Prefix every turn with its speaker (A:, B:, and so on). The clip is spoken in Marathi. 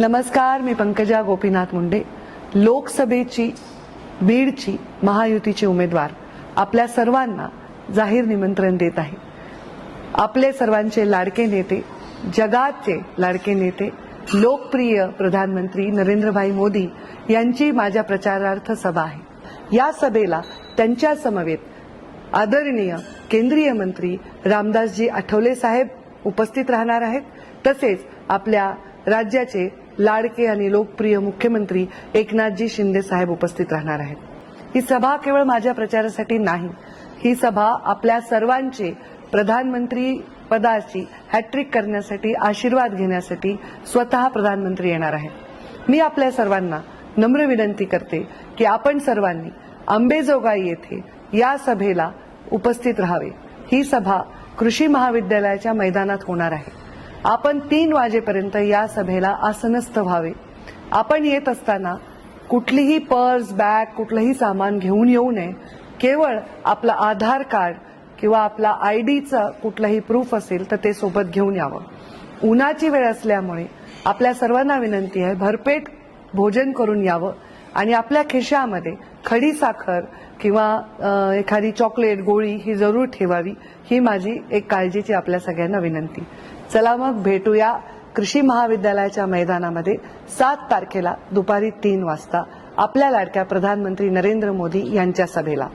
A: नमस्कार मी पंकजा गोपीनाथ मुंडे. लोकसभेची बीडची महायुतीचे उमेदवार आपल्या सर्वांना जाहीर निमंत्रण देत आहे. आपले सर्वांचे लाडके नेते जगाचे लाडके नेते लोकप्रिय प्रधानमंत्री नरेंद्रभाई मोदी यांची माझ्या प्रचारार्थ सभा आहे. या सभेला त्यांच्या समवेत आदरणीय केंद्रीय मंत्री रामदासजी आठवले साहेब उपस्थित राहणार आहेत. तसेच आपल्या राज्याचे लाडके आणि लोकप्रिय मुख्यमंत्री एकनाथजी शिंदे साहेब उपस्थित राहणार आहेत. ही सभा केवळ माझ्या प्रचारासाठी नाही ही सभा आपल्या सर्वांचे प्रधानमंत्री पदाची हॅट्रिक करण्यासाठी आशीर्वाद घेण्यासाठी स्वतः प्रधानमंत्री येणार आहेत. मी आपल्या सर्वांना नम्र विनंती करते की आपण सर्वांनी आंबेजोगाई येथे या सभेला उपस्थित राहावे. ही सभा कृषी महाविद्यालयाच्या मैदानात होणार आहे. आपण तीन वाजेपर्यंत या सभेला आसनस्थ व्हावे. आपण येत असताना कुठलीही पर्स बॅग कुठलंही सामान घेऊन येऊ नये. केवळ आपलं आधार कार्ड किंवा आपला आय डीचं कुठलंही प्रूफ असेल तर ते सोबत घेऊन यावं. उन्हाची वेळ असल्यामुळे आपल्या सर्वांना विनंती आहे भरपेट भोजन करून यावं आणि आपल्या खिशामध्ये खडी साखर किंवा एखादी चॉकलेट गोळी ही जरूर ठेवावी. ही माझी एक काळजीची आपल्या सगळ्यांना विनंती. चला मग भेटूया कृषी महाविद्यालयाच्या मैदानामध्ये सात तारखेला दुपारी तीन वाजता आपल्या लाडक्या प्रधानमंत्री नरेंद्र मोदी यांच्या सभेला.